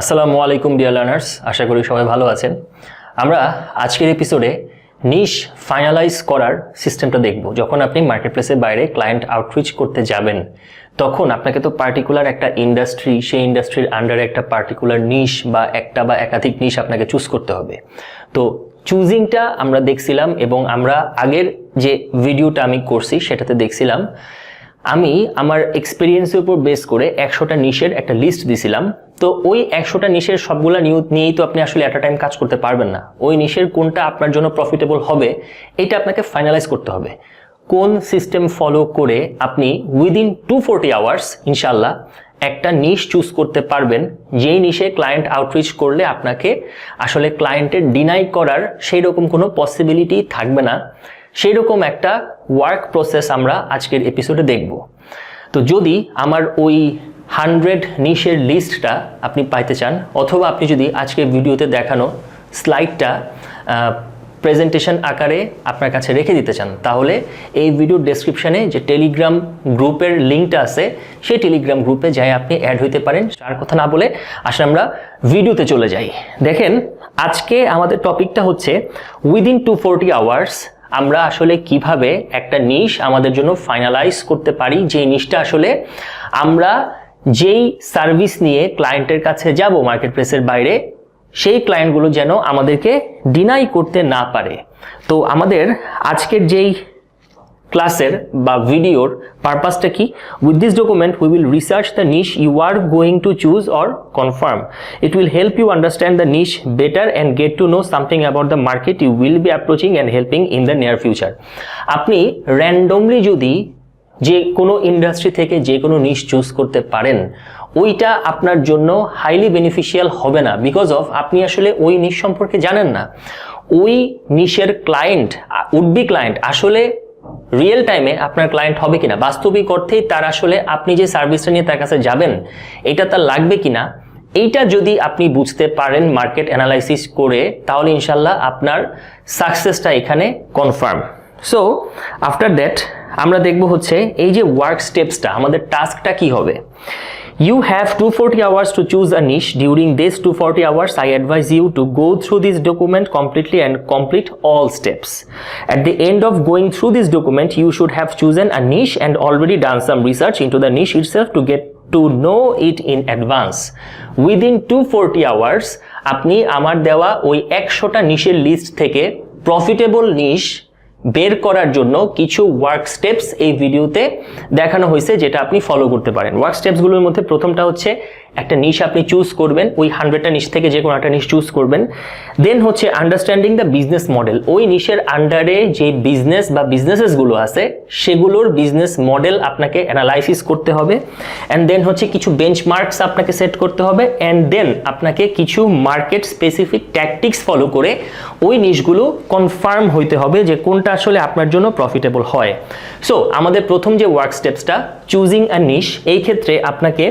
আসসালামু আলাইকুম dear learners আশা করি সবাই ভালো আছেন। আমরা আজকের এপিসোডে নিশ ফাইনালাইজ করার সিস্টেমটা দেখব। যখন আপনি মার্কেট প্লেসের বাইরে ক্লায়েন্ট আউটরিচ করতে যাবেন, তখন আপনাকে তো পার্টিকুলার একটা ইন্ডাস্ট্রি সেই ইন্ডাস্ট্রির আন্ডারে একটা পার্টিকুলার নিশ বা একটা বা একাধিক নিশ আপনাকে চুজ করতে হবে। তো চুজিংটা আমরা দেখছিলাম এবং আমরা আগের যে ভিডিওটা আমি করছি, সেটাতে দেখছিলাম আমি আমার এক্সপিরিয়েন্সের উপর বেস করে একশোটা নিশের একটা লিস্ট দিছিলাম। তো ওই একশোটা নিশের সবগুলা নিউ নিয়েই তো আপনি আসলে অ্যাট টাইম কাজ করতে পারবেন না। ওই নিশের কোনটা আপনার জন্য প্রফিটেবল হবে এটা আপনাকে ফাইনালাইজ করতে হবে। কোন সিস্টেম ফলো করে আপনি উইদিন টু ফোরটি আওয়ার্স ইনশাল্লাহ একটা নিশ চুজ করতে পারবেন। যেই নিশে ক্লায়েন্ট আউটরিচ করলে আপনাকে আসলে ক্লায়েন্টের ডিনাই করার সেই রকম কোনো পসিবিলিটি থাকবে না। সেই রকম একটা ওয়ার্ক প্রসেস আমরা আজকের এপিসোডে দেখব। তো যদি আমার ওই হান্ড্রেড নিশের লিস্টটা আপনি পাইতে চান, অথবা আপনি যদি আজকের ভিডিওতে দেখানো স্লাইডটা প্রেজেন্টেশন আকারে আপনার কাছে রেখে দিতে চান, তাহলে এই ভিডিওর ডেসক্রিপশানে যে টেলিগ্রাম গ্রুপের লিঙ্কটা আছে, সেই টেলিগ্রাম গ্রুপে যাই আপনি অ্যাড হইতে পারেন। তার কথা না বলে আসলে আমরা ভিডিওতে চলে যাই। দেখেন, আজকে আমাদের টপিকটা হচ্ছে উইদিন টু ফোরটি আওয়ার্স আমরা আসলে কীভাবে একটা নিশ আমাদের জন্য ফাইনালাইজ করতে পারি? যে নিশটা আসলে আমরা যেই সার্ভিস নিয়ে ক্লায়েন্টের কাছে যাব মার্কেট প্লেসের বাইরে, সেই ক্লায়েন্টগুলো যেন আমাদেরকে ডিনাই করতে না পারে। তো আমাদের আজকের যেই ক্লাসের বা ভিডিওর পারপাসটা কি? With this document we will research the niche you are going to choose or confirm it will help you understand the niche better and get to know something about the market you will be approaching and helping in the near future আপনি randomly যদি যে কোনো industry থেকে যে কোনো নিশ choose করতে পারেন, ওইটা আপনার জন্য হাইলি বেনিফিশিয়াল হবে না বিকজ অফ আপনি আসলে ওই নিশ সম্পর্কে জানেন না। ওই নিশের ক্লায়েন্ট উডবি ক্লায়েন্ট আসলে রিয়েল টাইমে আপনার ক্লায়েন্ট হবে কিনা, বাস্তবিক অর্থেই তার আসলে আপনি যে সার্ভিসটা নিয়ে তার কাছে যাবেন, এটা তার লাগবে কিনা, এইটা যদি আপনি বুঝতে পারেন মার্কেট অ্যানালাইসিস করে, তাহলে ইনশাল্লাহ আপনার সাকসেসটা এখানে কনফার্ম সো আফটার দ্যাট আমরা দেখব হচ্ছে এই যে ওয়ার্ক স্টেপসটা আমাদের টাস্কটা কি হবে? You have 240 hours to choose a niche. During these 240 hours, I advise you to go through this document completely and complete all steps. At the end of going through this document, you should have chosen a niche and already done some research into the niche itself to get to know it in advance. Within 240 hours, আপনি আমার দেওয়া ওই একশোটা নিশের list থেকে profitable নিশ বের করার জন্য কিছু ওয়ার্ক স্টেপস এই ভিডিওতে দেখানো হয়েছে, যেটা আপনি ফলো করতে পারেন। ওয়ার্ক স্টেপসগুলোর মধ্যে প্রথমটা হচ্ছে একটা নিশ আপনি চুজ করবেন, ওই হান্ড্রেডটা নিশ থেকে যে কোনো একটা নিশ চুজ করবেন। দেন হচ্ছে আন্ডারস্ট্যান্ডিং দ্য বিজনেস মডেল ওই নিশের আন্ডারে যে বিজনেস বা বিজনেসেসগুলো আছে, সেগুলোর বিজনেস মডেল আপনাকে অ্যানালাইসিস করতে হবে। অ্যান্ড দেন হচ্ছে কিছু বেঞ্চমার্কস আপনাকে সেট করতে হবে। অ্যান্ড দেন আপনাকে কিছু মার্কেট স্পেসিফিক ট্যাকটিক্স ফলো করে ওই নিশগুলো কনফার্ম হইতে হবে যে কোনটা আসলে আপনার জন্য প্রফিটেবল হয়। সো আমাদের প্রথম যে ওয়ার্ক স্টেপসটা চুজিং আ নিশ এই ক্ষেত্রে আপনাকে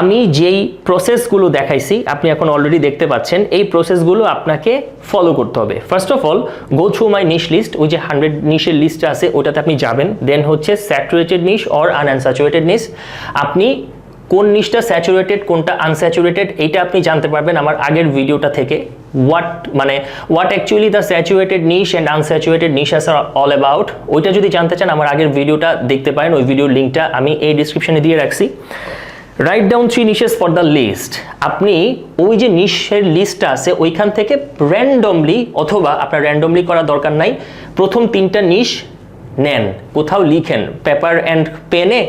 আমি যেই প্রসেসগুলো দেখাইছি, আপনি এখন অলরেডি দেখতে পাচ্ছেন, এই প্রসেসগুলো আপনাকে ফলো করতে হবে। First of all go through my niche list ওই যে হান্ড্রেড নিশের লিস্ট আছে, ওটাতে আপনি যাবেন দেন হচ্ছে saturated niche or unsaturated niche আপনি কোন নিশটা স্যাচুরেটেড কোনটা আনস্যাচুরেটেড এইটা আপনি জানতে পারবেন আমার আগের ভিডিওটা থেকে। হোয়াট মানে what actually the saturated niche and unsaturated niche are all about ওইটা যদি জানতে চান, আমার আগের ভিডিওটা দেখতে পারেন, ওই ভিডিওর লিঙ্কটা আমি এই ডিসক্রিপশনে দিয়ে রাখছি। Write down three niches for the list আপনি ওই যে নিশের লিস্টটা আছে, ওইখান থেকে র্যান্ডমলি অথবা আপনার র্যান্ডমলি করা দরকার নাই, প্রথম তিনটা নিশ নেন। কোথাও লিখেন পেপার অ্যান্ড পেনে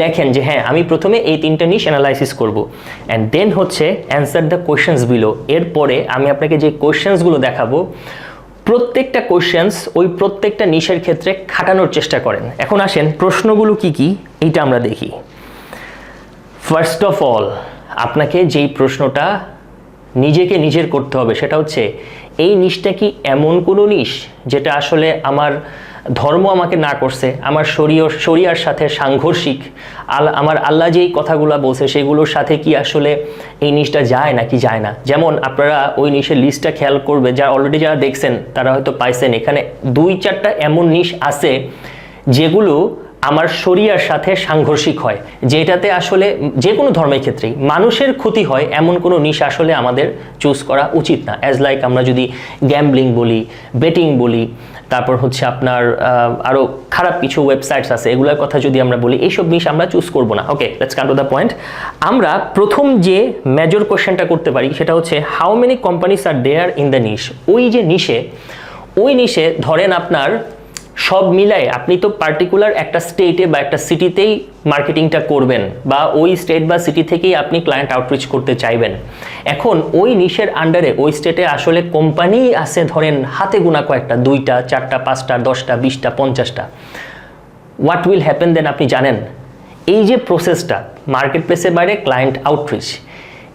লেখেন যে হ্যাঁ আমি প্রথমে এই তিনটা নিশ অ্যানালাইসিস করব। অ্যান্ড দেন হচ্ছে অ্যান্সার দ্য কোয়েশ্চেন্স বিলো এরপরে আমি আপনাকে যে কোয়েশ্চেন্সগুলো দেখাবো, প্রত্যেকটা কোয়েশ্চেন্স ওই প্রত্যেকটা নিশের ক্ষেত্রে খাটানোর চেষ্টা করেন। এখন আসেন, প্রশ্নগুলো কি কি, এইটা আমরা দেখি। ফার্স্ট অফ অল আপনাকে যেই প্রশ্নটা নিজেকে নিজের করতে হবে, সেটা হচ্ছে, এই নিশটা কি এমন কোনো নিশ যেটা আসলে আমার ধর্ম আমাকে না করছে, আমার শরীয়, শরিয়ার সাথে সাংঘর্ষিক, আল, আমার আল্লাহ যেই কথাগুলো বলছে, সেগুলোর সাথে কি আসলে এই নিশটা যায় নাকি যায় না? যেমন আপনারা ওই নিশের লিস্টটা খেয়াল করবে, যা অলরেডি যারা দেখছেন, তারা হয়তো পাইছেন, এখানে দুই চারটা এমন নিশ আছে, যেগুলো আমার শরিয়ার সাথে সাংঘর্ষিক হয়, যেটাতে আসলে যে কোনো ধর্মের ক্ষেত্রেই মানুষের ক্ষতি হয় এমন কোনো নিশ আসলে আমাদের চুজ করা উচিত না। অ্যাজ লাইক আমরা যদি গ্যাম্বলিং বলি বেটিং বলি, তারপর হচ্ছে আপনার আরও খারাপ কিছু ওয়েবসাইটস আছে, এগুলোর কথা যদি আমরা বলি, এইসব নিশ আমরা চুজ করব না। Okay let's come to the point আমরা প্রথম যে মেজর কোশ্চেনটা করতে পারি, সেটা হচ্ছে how many companies are there in the niche ওই যে নিশে, ওই নিশে ধরেন আপনার সব মিলায় আপনি তো পার্টিকুলার একটা স্টেটে বা একটা সিটিতেই মার্কেটিংটা করবেন বা ওই স্টেট বা সিটি থেকেই আপনি ক্লায়েন্ট আউটরিচ করতে চাইবেন। এখন ওই নিশের আন্ডারে ওই স্টেটে আসলে কোম্পানি আছে ধরেন হাতে গোনা কয়েকটা, দুইটা, চারটা, পাঁচটা, দশটা, বিশটা, পঞ্চাশটা। হোয়াট উইল হ্যাপেন দেন আপনি জানেন? এই যে প্রসেসটা মার্কেট প্লেসের বাইরে ক্লায়েন্ট আউটরিচ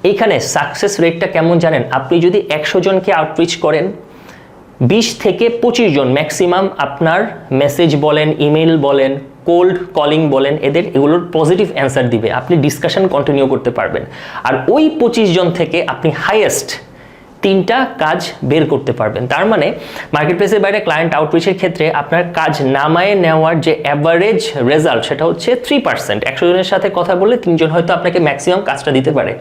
এইখানে সাকসেস রেটটা কেমন জানেন? আপনি যদি একশো জনকে আউটরিচ করেন বিশ থেকে পঁচিশ জন ম্যাক্সিমাম আপনার মেসেজ বলেন ইমেল বলেন কোল্ড কলিং বলেন, এদের এগুলোর পজিটিভ অ্যান্সার দিবে। আপনি ডিসকাশন কন্টিনিউ করতে পারবেন। আর ওই পঁচিশ জন থেকে আপনি হাইয়েস্ট তিনটা কাজ বের করতে পারবেন। তার মানে মার্কেট প্লেসের বাইরে ক্লায়েন্ট আউটরিচের ক্ষেত্রে আপনার কাজ নামায় নেওয়ার যে অ্যাভারেজ রেজাল্ট সেটা হচ্ছে থ্রি পার্সেন্ট একশো জনের সাথে কথা বলে তিনজন হয়তো আপনাকে ম্যাক্সিমাম কাজটা দিতে পারে।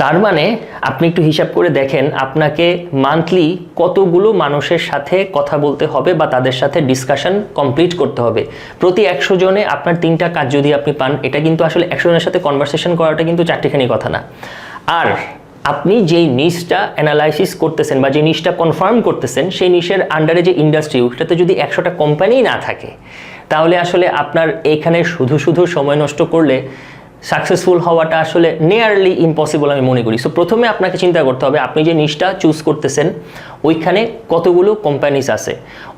তার মানে আপনি একটু হিসাব করে দেখেন আপনাকে মান্থলি কতগুলো মানুষের সাথে কথা বলতে হবে বা তাদের সাথে ডিসকাশন কমপ্লিট করতে হবে। প্রতি একশো জনে আপনার তিনটা কাজ যদি আপনি পান, এটা কিন্তু আসলে একশো জনের সাথে কনভারসেশন করাটা কিন্তু চারটিখানি কথা না। আর আপনি যেই নিশটা অ্যানালাইসিস করতেছেন বা যে নিশটা কনফার্ম করতেছেন, সেই নিশের আন্ডারে যে ইন্ডাস্ট্রি ওটাতে যদি একশোটা কোম্পানি না থাকে, তাহলে আসলে আপনার এইখানে শুধু শুধু সময় নষ্ট করলে সাকসেসফুল হওয়াটা আসলে নিয়ারলি ইম্পসিবল আমি মনে করি। সো প্রথমে আপনাকে চিন্তা করতে হবে, আপনি যে নিশটা চুজ করতেছেন, ওইখানে কতগুলো কোম্পানিস আছে?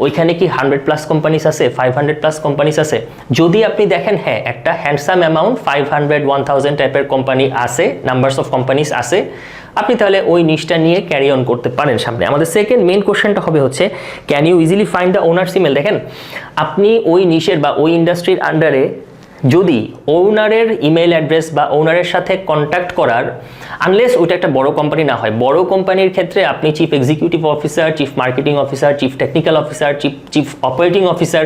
ওইখানে কি হান্ড্রেড প্লাস কোম্পানিস আছে ফাইভ হান্ড্রেড প্লাস কোম্পানিস আছে? যদি আপনি দেখেন হ্যাঁ একটা handsome amount five hundred one thousand টাইপের কোম্পানি আছে নাম্বারস অফ কোম্পানিস আছে, আপনি তাহলে ওই নিশটা নিয়ে ক্যারি অন করতে পারেন সামনে। আমাদের সেকেন্ড মেন কোশ্চেনটা হবে হচ্ছে can you easily find the owners email দেখেন, আপনি ওই নিশের বা ওই ইন্ডাস্ট্রির আন্ডারে যদি ওনারের ইমেল অ্যাড্রেস বা ওনারের সাথে কন্ট্যাক্ট করার আনলেস ওইটা একটা বড় কোম্পানি না হয়, বড় কোম্পানির ক্ষেত্রে আপনি chief executive officer chief marketing officer chief technical officer chief chief operating officer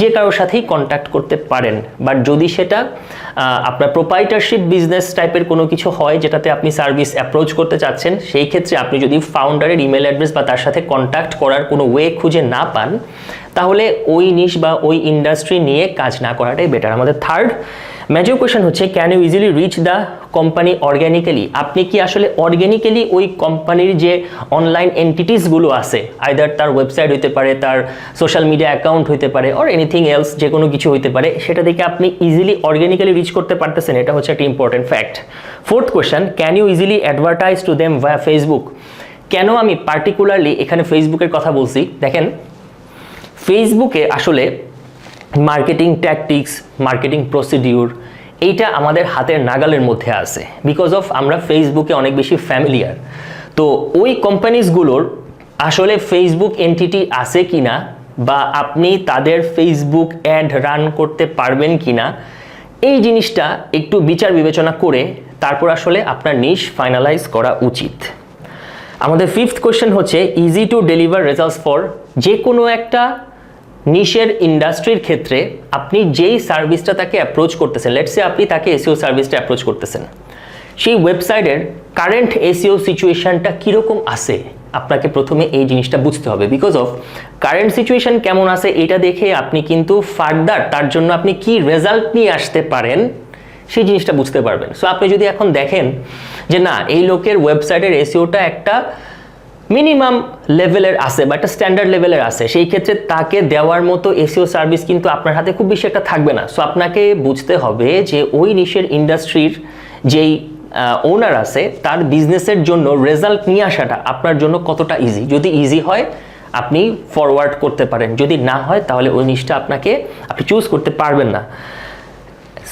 যে কারোর সাথেই কন্ট্যাক্ট করতে পারেন। বাট যদি সেটা আপনার প্রোপাইটারশিপ বিজনেস টাইপের কোনো কিছু হয় যেটাতে আপনি সার্ভিস অ্যাপ্রোচ করতে চাচ্ছেন, সেই ক্ষেত্রে আপনি যদি ফাউন্ডারের ইমেল অ্যাড্রেস বা তার সাথে কন্ট্যাক্ট করার কোনো ওয়ে খুঁজে না পান তাহলে ওই নিশ বা ওই ইন্ডাস্ট্রি নিয়ে কাজ না করাটাই বেটার আমাদের থার্ড মেজর কোয়েশন হচ্ছে can you easily reach the company organically আপনি কি আসলে অর্গ্যানিক্যালি ওই কোম্পানির যে অনলাইন এন্টিটিসগুলো আছে আইদার তার ওয়েবসাইট হইতে পারে, তার সোশ্যাল মিডিয়া অ্যাকাউন্ট হইতে পারে অর এনিথিং এলস যে কোনো কিছু হইতে পারে, সেটা থেকে আপনি ইজিলি অর্গ্যানিক্যালি রিচ করতে পারতেছেন, এটা হচ্ছে একটা important fact fourth question can you easily advertise to them via Facebook কেন আমি পার্টিকুলারলি এখানে ফেসবুকের কথা বলছি? দেখেন ফেসবুকে আসলে মার্কেটিং ট্যাকটিক্স মার্কেটিং প্রসিডিউর এইটা আমাদের হাতের নাগালের মধ্যে আছে। বিকজ অফ আমরা ফেসবুকে অনেক বেশি ফ্যামিলিয়ার তো ওই কোম্পানিজগুলোর আসলে ফেসবুক এন্টিটি আছে কি না বা আপনি তাদের ফেসবুক অ্যাড রান করতে পারবেন কি না এই জিনিসটা একটু বিচার বিবেচনা করে তারপর আসলে আপনার নিশ ফাইনালাইজ করা উচিত। আমাদের ফিফথ কোয়েশ্চেন হচ্ছে easy to deliver results for যে কোনো একটা নিশের ইন্ডাস্ট্রির ক্ষেত্রে আপনি যেই সার্ভিসটা তাকে অ্যাপ্রোচ করতেছেন লেটসে আপনি তাকে এসিও সার্ভিসটা অ্যাপ্রোচ করতেছেন, সেই ওয়েবসাইটের কারেন্ট এসিও সিচুয়েশনটা কীরকম আছে? আপনাকে প্রথমে এই জিনিসটা বুঝতে হবে বিকজ অফ কারেন্ট সিচুয়েশন কেমন আছে এটা দেখে আপনি কিন্তু ফার্দার তার জন্য আপনি কি রেজাল্ট নিয়ে আসতে পারেন, সেই জিনিসটা বুঝতে পারবেন। সো আপনি যদি এখন দেখেন যে না, এই লোকের ওয়েবসাইটের এসিওটা একটা মিনিমাম লেভেলের আছে বা একটা স্ট্যান্ডার্ড লেভেলের আছে। সেই ক্ষেত্রে তাকে দেওয়ার মতো এসিও সার্ভিস কিন্তু আপনার হাতে খুব বেশি একটা থাকবে না। সো আপনাকে বুঝতে হবে যে ওই নিশের ইন্ডাস্ট্রির যেই ওনার আছে, তার বিজনেসের জন্য রেজাল্ট নিয়ে আসাটা আপনার জন্য কতটা ইজি যদি ইজি হয়, আপনি ফরওয়ার্ড করতে পারেন। যদি না হয়, তাহলে ওই নিশটা আপনাকে, আপনি চুজ করতে পারবেন না।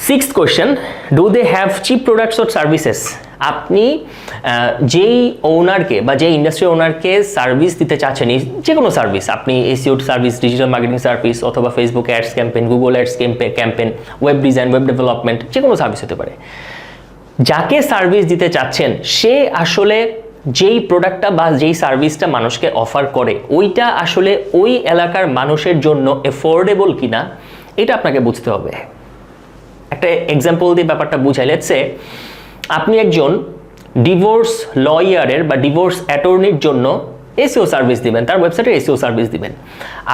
Six question do they have cheap products or services আপনি যেই ওনারকে বা যেই ইন্ডাস্ট্রি ওনারকে সার্ভিস দিতে চাচ্ছেন যে কোনো সার্ভিস আপনি assured service digital marketing service অথবা Facebook ads campaign Google ads campaign web design web development যে কোনো সার্ভিস হতে পারে। যাকে সার্ভিস দিতে চাচ্ছেন, সে আসলে যেই প্রোডাক্টটা বা যেই সার্ভিসটা মানুষকে অফার করে, ওইটা আসলে ওই এলাকার মানুষের জন্য এফোর্ডেবল কিনা, এটা আপনাকে বুঝতে হবে। একটা এক্সাম্পল দিয়ে ব্যাপারটা বুঝাই। লেটসে আপনি একজন ডিভোর্স লয়ারের বা ডিভোর্স অ্যাটর্নির জন্য এসিও সার্ভিস দিবেন, তার ওয়েবসাইটে এসিও সার্ভিস দিবেন।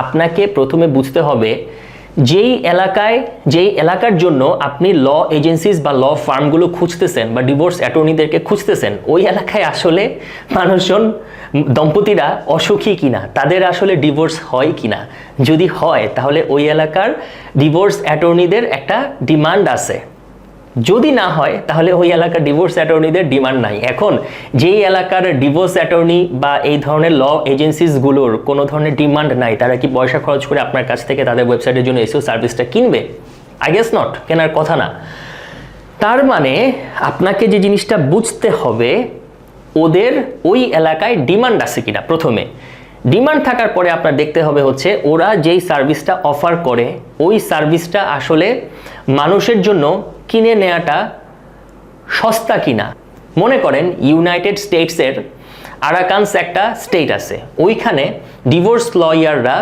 আপনাকে প্রথমে বুঝতে হবে যেই এলাকায়, যেই এলাকার জন্য আপনি ল এজেন্সিস বা ল ফার্মগুলো খুঁজতেছেন বা ডিভোর্স অ্যাটর্নিদেরকে খুঁজতেছেন, ওই এলাকায় আসলে মানুষজন, দম্পতিরা অসুখী কিনা, তাদের আসলে ডিভোর্স হয় কিনা? যদি হয়, তাহলে ওই এলাকার ডিভোর্স অ্যাটর্নিদের একটা ডিমান্ড আছে। যদি না হয়, তাহলে ওই এলাকার ডিভোর্স অ্যাটর্নিদের ডিমান্ড নাই। এখন যেই এলাকার ডিভোর্স অ্যাটর্নি বা এই ধরনের ল এজেন্সিসগুলোর কোনো ধরনের ডিমান্ড নাই, তারা কি পয়সা খরচ করে আপনার কাছ থেকে তাদের ওয়েবসাইটের জন্য এসিও সার্ভিসটা কিনবে? আই গেস নট কেনার কথা না। তার মানে আপনাকে যে জিনিসটা বুঝতে হবে, ওদের ওই এলাকায় ডিমান্ড আছে কিনা প্রথমে। ডিমান্ড থাকার পরে আপনার দেখতে হবে হচ্ছে ওরা যেই সার্ভিসটা অফার করে, ওই সার্ভিসটা আসলে মানুষের জন্য কিনে নেওয়াটা সস্তা কিনা। মনে করেন ইউনাইটেড স্টেটসের আরাকানস একটা স্টেট আছে। ওইখানে ডিভোর্স লয়াররা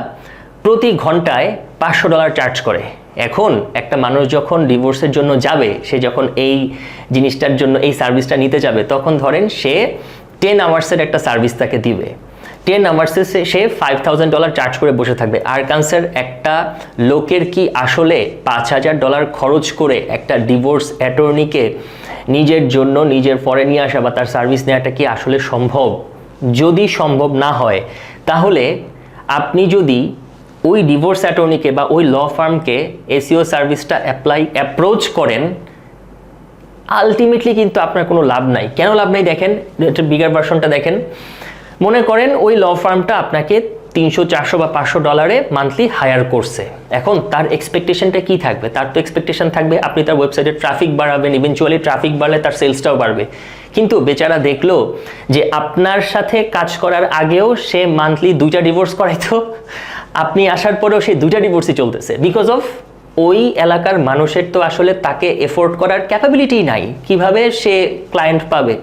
প্রতি ঘন্টায় পাঁচশো ডলার চার্জ করে। এখন একটা মানুষ যখন ডিভোর্সের জন্য যাবে, সে যখন এই জিনিসটার জন্য, এই সার্ভিসটা নিতে যাবে, তখন ধরেন সে টেন আওয়ার্সের একটা সার্ভিস তাকে দিবে। টেন আওয়ার্সে সে ফাইভ থাউজেন্ড ডলার চার্জ করে বসে থাকবে। আর কানসার, একটা লোকের কি আসলে পাঁচ হাজার ডলার খরচ করে একটা ডিভোর্স অ্যাটর্নিকে নিজের জন্য, নিজের পরে নিয়ে আসা বা তার সার্ভিস নেওয়াটা কি আসলে সম্ভব? যদি সম্ভব না হয়, তাহলে আপনি যদি ওই ডিভোর্স অ্যাটর্নিকে বা ওই ল ফার্মকে এসিও সার্ভিসটা অ্যাপ্লাই অ্যাপ্রোচ করেন আলটিমেটলি কিন্তু আপনার কোনো লাভ নাই। কেন লাভ নাই দেখেন? বিগার ভার্সনটা দেখেন। মনে করেন ওই ল ফার্মটা আপনাকে তিনশো, চারশো বা পাঁচশো ডলারে মান্থলি হায়ার করছে। এখন তার এক্সপেকটেশনটা কি থাকবে? তার তো এক্সপেকটেশন থাকবে, আপনি তার ওয়েবসাইটে ট্রাফিক বাড়াবেন ইভেনচুয়ালি ট্রাফিক বাড়লে তার সেলসটাও বাড়বে। কিন্তু বেচারা দেখল যে আপনার সাথে কাজ করার আগেও সে মান্থলি দুইটা ডিভোর্স করাইতো, আপনি আসার পরেও সেই দুইটা ডিভোর্সই চলতেছে। বিকজ অফ ওই এলাকার মানুষের তো আসলে তাকে এফোর্ড করার ক্যাপাবিলিটি নাই। কীভাবে সে ক্লায়েন্ট পাবে?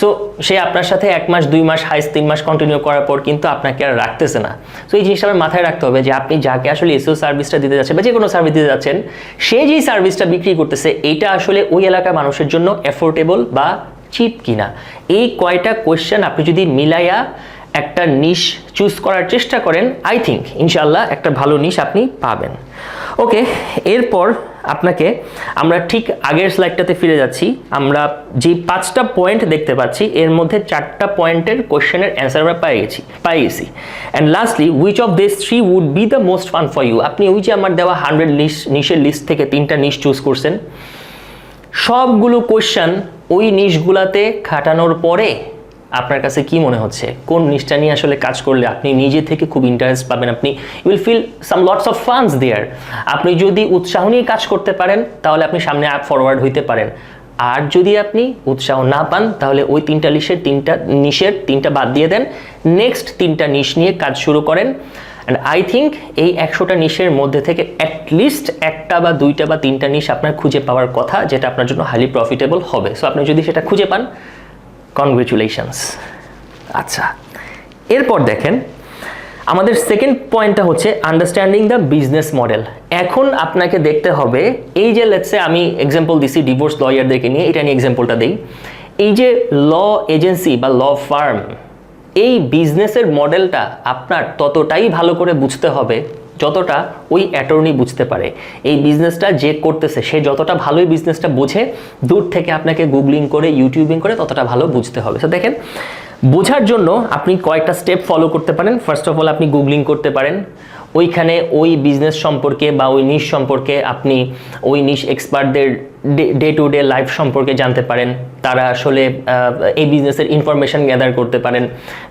সো সে আপনার সাথে এক মাস, দুই মাস, হাইস তিন মাস কন্টিনিউ করার পর কিন্তু আপনাকে আর রাখতেছে না। সো এই জিনিসটা আমার মাথায় রাখতে হবে যে আপনি যাকে আসলে এসিও সার্ভিসটা দিতে যাচ্ছেন বা যে কোনো সার্ভিস দিতে যাচ্ছেন, সে যেই সার্ভিসটা বিক্রি করতেছে, এইটা আসলে ওই এলাকার মানুষের জন্য অ্যাফোর্ডেবল বা চিপ কিনা। এই কয়টা কোয়েশ্চেন আপনি যদি মিলাইয়া একটা নিশ চুজ করার চেষ্টা করেন আই থিঙ্ক ইনশাল্লাহ একটা ভালো নিশ আপনি পাবেন। ওকে এরপর আপনাকে আমরা ঠিক আগের স্লাইডটাতে ফিরে যাচ্ছি। আমরা যে পাঁচটা পয়েন্ট দেখতে পাচ্ছি, এর মধ্যে চারটা পয়েন্টের কোশ্চেনের অ্যান্সার আমরা পেয়ে গেছি, পাই গেছি। And lastly which of this three would be the most fun for you আপনি ওই যে আমার দেওয়া হান্ড্রেড লিস্ট নিশের লিস্ট থেকে তিনটা নিশ চুজ করছেন। সবগুলো কোশ্চেন ওই নিশগুলাতে খাটানোর পরে আপনার কাছে কি মনে হচ্ছে? কোন নিষ্ঠা নিয়ে আসলে কাজ করলে আপনি নিজে থেকে খুব ইন্টারেস্ট পাবেন? আপনি will feel some lots of funs there আপনি যদি উৎসাহ নিয়ে কাজ করতে পারেন, তাহলে আপনি সামনে ফরওয়ার্ড হইতে পারেন। আর যদি আপনি উৎসাহ না পান, তাহলে ওই তিনটা লিশের তিনটা নিশের তিনটা বাদ দিয়ে দেন। নেক্সট তিনটা নিশ নিয়ে কাজ শুরু করেন। অ্যান্ড আই থিঙ্ক এই একশোটা নিশের মধ্যে থেকে অ্যাটলিস্ট একটা বা দুইটা বা তিনটা নিশ আপনার খুঁজে পাওয়ার কথা, যেটা আপনার জন্য হাইলি প্রফিটেবল হবে। সো আপনি যদি সেটা খুঁজে পান কনগ্রেচুলেশনস আচ্ছা এরপর দেখেন, আমাদের সেকেন্ড পয়েন্টটা হচ্ছে আন্ডারস্ট্যান্ডিং দ্য বিজনেস মডেল এখন আপনাকে দেখতে হবে, এই যে লেটসে আমি এক্সাম্পল দিছি ডিভোর্স লয়ারদেরকে নিয়ে, এটা নিয়ে এক্সাম্পলটা দিই। এই যে ল এজেন্সি বা ল ফার্ম এই বিজনেসের মডেলটা আপনার ততটাই ভালো করে বুঝতে হবে যতটা ওই অ্যাটর্নি বুঝতে পারে। এই বিজনেসটা যে করতেছে, সে যতটা ভালোই বিজনেসটা বোঝে, দূর থেকে আপনাকে গুগলিং করে ইউটিউবিং করে ততটা ভালো বুঝতে হবে। তো দেখেন, বোঝার জন্য আপনি কয়েকটা স্টেপ ফলো করতে পারেন। ফার্স্ট অফ অল আপনি গুগলিং করতে পারেন। ওইখানে ওই বিজনেস সম্পর্কে বা ওই নিশ সম্পর্কে আপনি ওই নিশ এক্সপার্টদের ডে টু ডে লাইফ সম্পর্কে জানতে পারেন। তারা আসলে এই বিজনেসের ইনফরমেশান গ্যাদার করতে পারেন।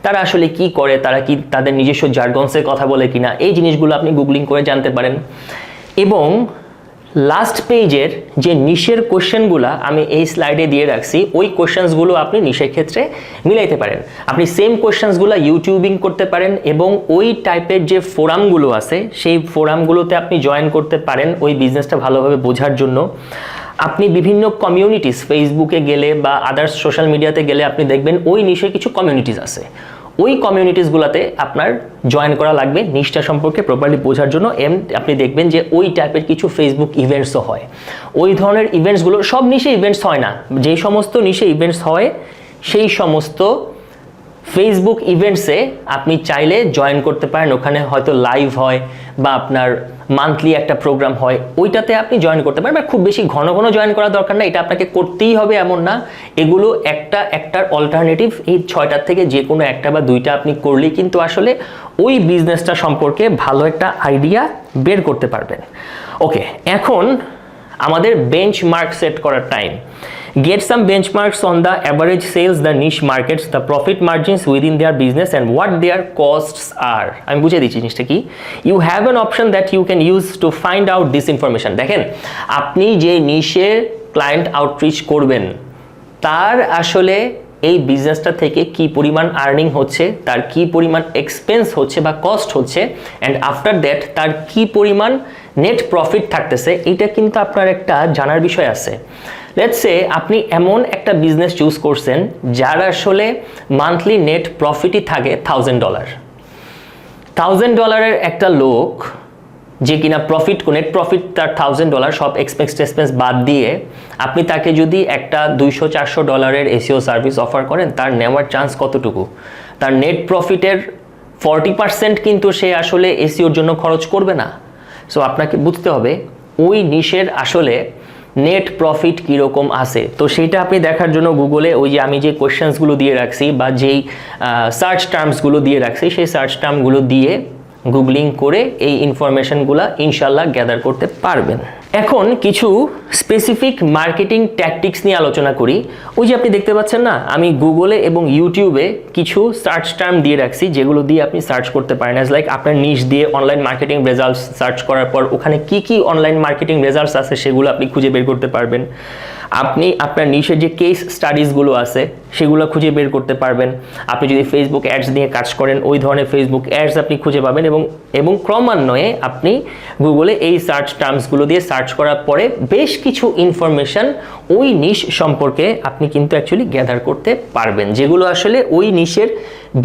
তারা আসলে কি করে, তারা কি তাদের নিজস্ব জার্গনসে কথা বলে কিনা, এই জিনিসগুলো আপনি গুগলিং করে জানতে পারেন। এবং লাস্ট পেজের যে নিশের কোশ্চেনগুলো আমি এই স্লাইডে দিয়ে রাখছি, ওই কোশ্চেন্সগুলো আপনি নিশের ক্ষেত্রে মিলাইতে পারেন। আপনি সেম কোশ্চেন্সগুলো ইউটিউবিং করতে পারেন এবং ওই টাইপের যে ফোরামগুলো আছে, সেই ফোরামগুলোতে আপনি জয়েন করতে পারেন ওই বিজনেসটা ভালোভাবে বোঝার জন্য। আপনি বিভিন্ন কমিউনিটিস ফেসবুকে গেলে বা আদার্স সোশ্যাল মিডিয়াতে গেলে আপনি দেখবেন ওই নিশে কিছু কমিউনিটিস আছে। ওই কমিউনিটিসগুলোতে আপনার জয়েন করা লাগবে নিষ্ঠা সম্পর্কে প্রপারলি বোঝার জন্য। এম, আপনি দেখবেন যে ওই টাইপের কিছু ফেসবুক ইভেন্টসও হয়। ওই ধরনের ইভেন্টসগুলো সব নিশে ইভেন্টস হয় না। যে সমস্ত নিশে ইভেন্টস হয়, সেই সমস্ত ফেসবুক ইভেন্টসে আপনি চাইলে জয়েন করতে পারেন। ওখানে হয়তো লাইভ হয় বা আপনার মান্থলি একটা প্রোগ্রাম হয়। ওইটাতে আপনি জয়েন করতে পারেন। বা খুব বেশি ঘন ঘন জয়েন করার দরকার না। এটা আপনাকে করতেই হবে এমন না। এগুলো একটা, একটার অল্টারনেটিভ এই ছয়টার থেকে যে কোনো একটা বা দুইটা আপনি করলেই কিন্তু আসলে ওই বিজনেসটা সম্পর্কে ভালো একটা আইডিয়া বের করতে পারবেন। ওকে এখন আমাদের বেঞ্চ মার্ক সেট করার time get some benchmarks on the average sales the niche markets the profit margins within their business and what their costs are আমি বুঝিয়ে দিচ্ছি জিনিসটা কি you have an option that you can use to find out this information দেখেন আপনি যে নিশে client outreach করবেন তার আসলে এই বিজনেসটা থেকে কি পরিমাণ আর্নিং হচ্ছে, তার কি পরিমাণ এক্সপেন্স হচ্ছে বা কস্ট হচ্ছে অ্যান্ড আফটার দ্যাট তার কি পরিমাণ নেট প্রফিট থাকতেছে, এটা কিন্তু আপনার একটা জানার বিষয় আছে। লেটস আপনি এমন একটা বিজনেস চুজ করছেন, যার আসলে মান্থলি নেট প্রফিটই থাকে থাউজেন্ড ডলার থাউজেন্ড ডলারের একটা লোক যে কিনা প্রফিট নেট প্রফিট তার থাউজেন্ড ডলার সব এক্সপেন্স টেক্সপেন্স বাদ দিয়ে আপনি তাকে যদি একটা দুইশো, চারশো ডলারের এসিও সার্ভিস অফার করেন, তার নেওয়ার চান্স কতটুকু? তার নেট প্রফিটের ফর্টি পার্সেন্ট কিন্তু সে আসলে এসিওর জন্য খরচ করবে না। সো আপনাকে বুঝতে হবে, ওই নিশের আসলে নেট প্রফিট কীরকম আছে? তো সেইটা আপনি দেখার জন্য গুগলে ওই যে আমি যে কোয়েশ্চেন্সগুলো দিয়ে রাখছি বা যেই সার্চ টার্মসগুলো দিয়ে রাখছি, সেই সার্চ টার্মগুলো দিয়ে গুগলিং করে এই ইনফরমেশনগুলো ইনশাল্লাহ গ্যাদার করতে পারবেন। এখন কিছু স্পেসিফিক মার্কেটিং ট্যাকটিক্স নিয়ে আলোচনা করি। ওই যে আপনি দেখতে পাচ্ছেন না, আমি গুগলে এবং ইউটিউবে কিছু সার্চ টার্ম দিয়ে রাখছি, যেগুলো দিয়ে আপনি সার্চ করতে পারেন। অ্যাজ লাইক আপনার নিশ দিয়ে অনলাইন মার্কেটিং রেজাল্টস সার্চ করার পর ওখানে কি কি অনলাইন মার্কেটিং রেজাল্টস আছে সেগুলো আপনি খুঁজে বের করতে পারবেন। আপনি আপনার নিশের যে কেস স্টাডিজগুলো আছে, সেগুলো খুঁজে বের করতে পারবেন। আপনি যদি ফেসবুক অ্যাডস নিয়ে কাজ করেন, ওই ধরনের ফেসবুক অ্যাডস আপনি খুঁজে পাবেন এবং এবং ক্রমান্বয়ে আপনি গুগলে এই সার্চ টার্মসগুলো দিয়ে সার্চ করার পরে বেশ কিছু ইনফরমেশন ওই নিশ সম্পর্কে আপনি কিন্তু অ্যাকচুয়ালি গ্যাদার করতে পারবেন। যেগুলো আসলে ওই নিশের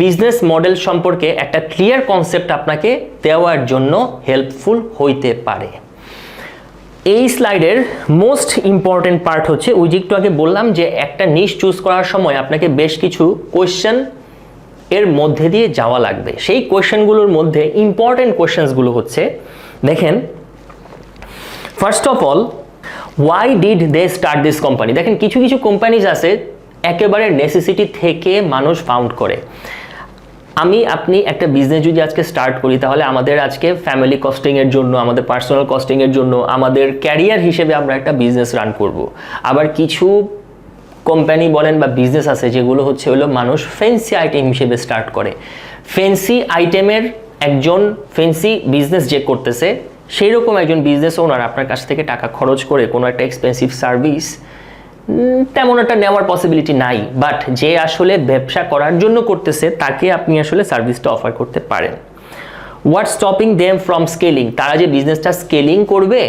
বিজনেস মডেল সম্পর্কে একটা ক্লিয়ার কনসেপ্ট আপনাকে দেওয়ার জন্য হেল্পফুল হইতে পারে। এই স্লাইডের মোস্ট ইম্পর্টেন্ট পার্ট হচ্ছে, ওই যে আগে বললাম যে একটা নিশ চুজ করার সময় আপনাকে বেশ কিছু কোয়েশ্চেন এর মধ্যে দিয়ে যাওয়া লাগবে। সেই কোয়েশ্চেনগুলোর মধ্যে ইম্পর্টেন্ট কোয়েশ্চেন্সগুলো হচ্ছে, দেখেন first of all why did they start this company দেখেন, কিছু কিছু কোম্পানিজ আছে, একেবারে নেসেসিটি থেকে মানুষ ফাউন্ড করে। আমি, আপনি একটা বিজনেস যদি আজকে স্টার্ট করি, তাহলে আমাদের আজকে ফ্যামিলি কস্টিংয়ের জন্য, আমাদের পার্সোনাল কস্টিংয়ের জন্য, আমাদের ক্যারিয়ার হিসেবে আমরা একটা বিজনেস রান করব। আবার কিছু কোম্পানি বলেন বা বিজনেস আছে, যেগুলো হচ্ছে হলো মানুষ ফেন্সি আইটেম হিসেবে স্টার্ট করে। ফেন্সি আইটেমের একজন ফেন্সি বিজনেস যে করতেছে সেই রকম একজন বিজনেস ওনার আপনার কাছ থেকে টাকা খরচ করে কোনো একটা এক্সপেন্সিভ সার্ভিস তেমন একটা নেওয়ার পসিবিলিটি নাই বাট যে আসলে ব্যবসা করার জন্য করতেছে, তাকে আপনি আসলে সার্ভিসটা অফার করতে পারেন। What stopping them from scaling তারা যে বিজনেসটা স্কেলিং করবে,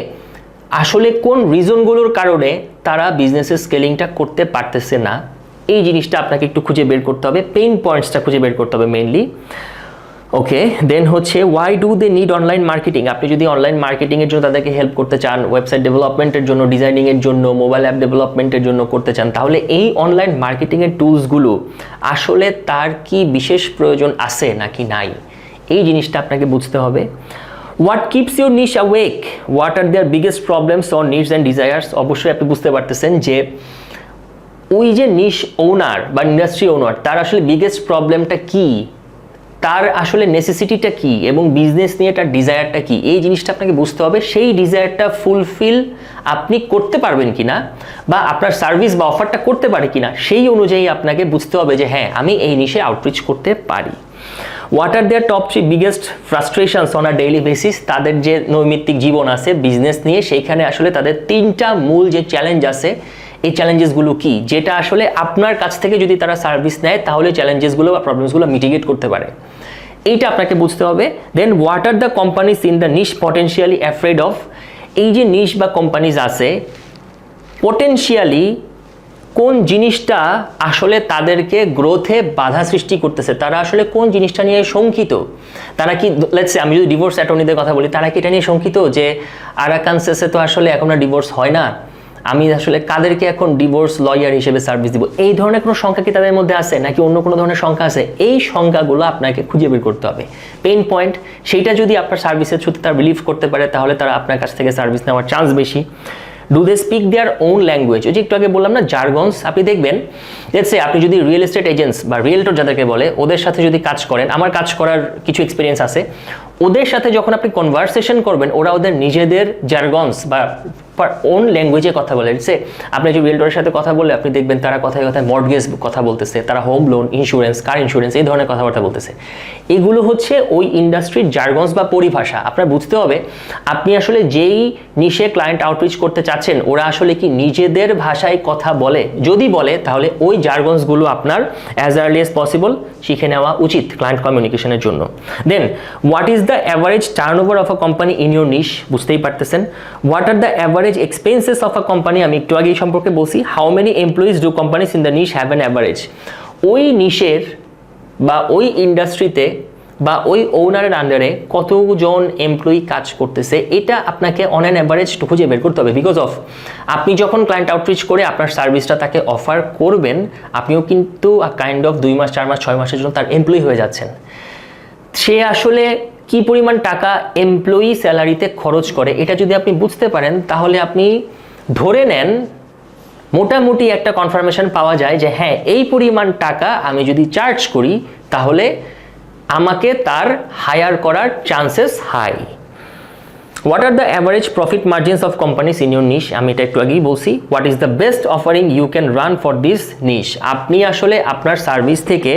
আসলে কোন রিজনগুলোর কারণে তারা বিজনেসের স্কেলিংটা করতে পারতেছে না, এই জিনিসটা আপনাকে একটু খুঁজে বের করতে হবে পেইন পয়েন্টসটা খুঁজে বের করতে হবে মেইনলি ওকে দেন হচ্ছে why do they need online marketing আপনি যদি অনলাইন মার্কেটিংয়ের জন্য তাদেরকে হেল্প করতে চান ওয়েবসাইট ডেভেলপমেন্টের জন্য ডিজাইনিংয়ের জন্য মোবাইল অ্যাপ ডেভেলপমেন্টের জন্য করতে চান, তাহলে এই অনলাইন মার্কেটিংয়ের টুলসগুলো আসলে তার কি বিশেষ প্রয়োজন আছে নাকি নাই? এই জিনিসটা আপনাকে বুঝতে হবে। What keeps your niche awake what are their biggest problems or needs and desires অবশ্যই আপনি বুঝতে পারতেছেন যে ওই যে নিশ ওনার বা ইন্ডাস্ট্রি ওনার তার আসলে বিগেস্ট প্রবলেমটা কী? তার আসলে নেসেসিটিটা কি এবং বিজনেস নিয়ে তার ডিজায়ারটা কি? এই জিনিসটা আপনাকে বুঝতে হবে। সেই ডিজায়ারটা ফুলফিল আপনি করতে পারবেন কিনা বা আপনার সার্ভিস বা অফারটা করতে পারে কি না সেই অনুযায়ী আপনাকে বুঝতে হবে যে হ্যাঁ আমি এই নিশে আউটরিচ করতে পারি। What are their top three biggest frustrations on a daily basis তাদের যে নৈমিত্তিক জীবন আছে বিজনেস নিয়ে, সেইখানে আসলে তাদের তিনটা মূল যে চ্যালেঞ্জ আছে, এই চ্যালেঞ্জেসগুলো কি? যেটা আসলে আপনার কাছ থেকে যদি তারা সার্ভিস নেয়, তাহলে চ্যালেঞ্জেসগুলো বা প্রবলেমসগুলো মিটিগেট করতে পারে। এইটা আপনাকে বুঝতে হবে। Then what are the companies in the niche potentially afraid of এই যে নিশ বা কোম্পানিজ আছে পটেন্সিয়ালি কোন জিনিসটা আসলে তাদেরকে গ্রোথে বাধা সৃষ্টি করতেছে, তারা আসলে কোন জিনিসটা নিয়ে শঙ্কিত? তারা কি লেটসে আমি যদি ডিভোর্স অ্যাটর্নিদের কথা বলি, তারা কি এটা নিয়ে শঙ্কিত যে আরাকানসেসে তো আসলে এখন ডিভোর্স হয় না? আমি আসলে কাদেরকে এখন ডিভোর্স লয়ার হিসেবে সার্ভিস দিব? এই ধরনের কোনো সংখ্যা কি তাদের মধ্যে আছে, নাকি অন্য কোনো ধরনের সংখ্যা আছে? এই সংখ্যাগুলো আপনাকে খুঁজে বের করতে হবে। পেইন পয়েন্ট সেইটা যদি আপনার সার্ভিসের থ্রুতে তারা রিলিভ করতে পারে, তাহলে তারা আপনার কাছ থেকে সার্ভিস নেওয়ার চান্স বেশি। Do they speak their own language ওই যে একটু আগে বললাম না জার্গনস আপনি দেখবেন সে আপনি যদি রিয়েল এস্টেট এজেন্টস বা রিয়েলটর যাদেরকে বলে, ওদের সাথে যদি কাজ করেন, আমার কাজ করার কিছু এক্সপিরিয়েন্স আছে, ওদের সাথে যখন আপনি কনভারসেশন করবেন, ওরা ওদের নিজেদের জার্গনস বা ওন ল্যাঙ্গুয়েজে কথা বলে। সে আপনি যে রিয়েলটরের সাথে কথা বললে আপনি দেখবেন তারা কথায় কথায় মর্টগেজ কথা বলতেছে, তারা home loan insurance car insurance এই ধরনের কথাবার্তা বলতেছে। এগুলো হচ্ছে ওই ইন্ডাস্ট্রির জার্গনস বা পরিভাষা। আপনার বুঝতে হবে, আপনি আসলে যেই নিশে ক্লায়েন্ট আউটরিচ করতে চাচ্ছেন, ওরা আসলে কি নিজেদের ভাষায় কথা বলে? যদি বলে, তাহলে ওই জার্গনসগুলো আপনার অ্যাজ আর্লি এস পসিবল শিখে নেওয়া উচিত ক্লায়েন্ট কমিউনিকেশনের জন্য। Then what is the average turnover of a company in your niche বুঝতেই পারতেছেন। What are the average expenses of a company আমি একটু আগে এই সম্পর্কে বলছি how many employees do companies in the niche have an average ওই নিশের বা ওই ইন্ডাস্ট্রিতে বা ওই ওনারের আন্ডারে কতজন এমপ্লয়ি কাজ করতেছে, এটা আপনাকে অন অ্যান অ্যাভারেজ খুঁজে বের করতে হবে বিকজ অফ আপনি যখন ক্লায়েন্ট আউটরিচ করে আপনার সার্ভিসটা তাকে অফার করবেন, আপনিও কিন্তু কাইন্ড অফ দুই মাস, চার মাস, ছয় মাসের জন্য তার এমপ্লয়ি হয়ে যাচ্ছেন। সে আসলে কি পরিমাণ টাকা এমপ্লয়ি স্যালারিতে খরচ করে, এটা যদি আপনি বুঝতে পারেন, তাহলে আপনি ধরে নেন, মোটামুটি একটা কনফার্মেশন পাওয়া যায় যে হ্যাঁ এই পরিমাণ টাকা আমি যদি চার্জ করি, তাহলে আমাকে তার হায়ার করার chances high what are the average profit margins of companies in your niche আমি এটা একটু আগেই বলছি what is the best offering you can run for this niche আপনি আসলে আপনার সার্ভিস থেকে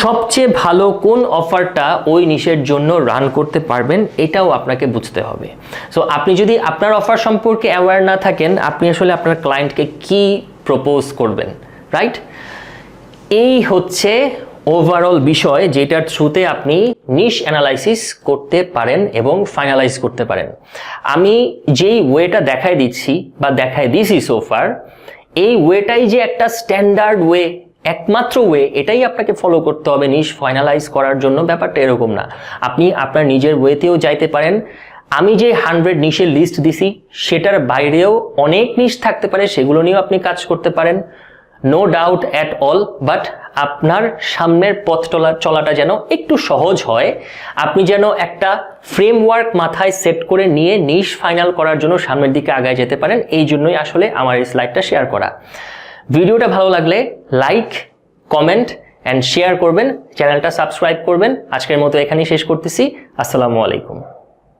সবচেয়ে ভালো কোন অফারটা ওই নিশের জন্য রান করতে পারবেন, এটাও আপনাকে বুঝতে হবে। সো আপনি যদি আপনার অফার সম্পর্কে অ্যাওয়্যার না থাকেন, আপনি আসলে আপনার ক্লায়েন্টকে কি প্রপোজ করবেন রাইট এই হচ্ছে ওভারঅল বিষয় যেটার থ্রুতে আপনি নিশ অ্যানালাইসিস করতে পারেন এবং ফাইনালাইজ করতে পারেন। আমি যেই ওয়েটা দেখায় দিচ্ছি বা দেখাই দিছি সোফার এই ওয়েটাই যে একটা স্ট্যান্ডার্ড ওয়ে একমাত্র ওয়ে এটাই আপনাকে ফলো করতে হবে নিশ ফাইনালাইজ করার জন্য, ব্যাপারটা এরকম না। আপনি আপনার নিজের ওয়েতেও যাইতে পারেন। আমি যে হান্ড্রেড নিশের লিস্ট দিছি, সেটার বাইরেও অনেক নিশ থাকতে পারে, সেগুলো নিয়েও আপনি কাজ করতে পারেন। No doubt at all but আপনার সামনের পথ চলা, চলাটা যেন একটু সহজ হয়। আপনি যেন একটা ফ্রেমওয়ার্ক মাথায় সেট করে নিয়ে নিশ ফাইনাল করার জন্য সামনের দিকে আগায় যেতে পারেন, এই জন্যই আসলে আমার এই স্লাইডটা শেয়ার করা। ভিডিওটা ভালো লাগলে লাইক কমেন্ট অ্যান্ড শেয়ার করবেন, চ্যানেলটা সাবস্ক্রাইব করবেন। আজকের মতো এখানেই শেষ করতেছি। আসসালামু আলাইকুম।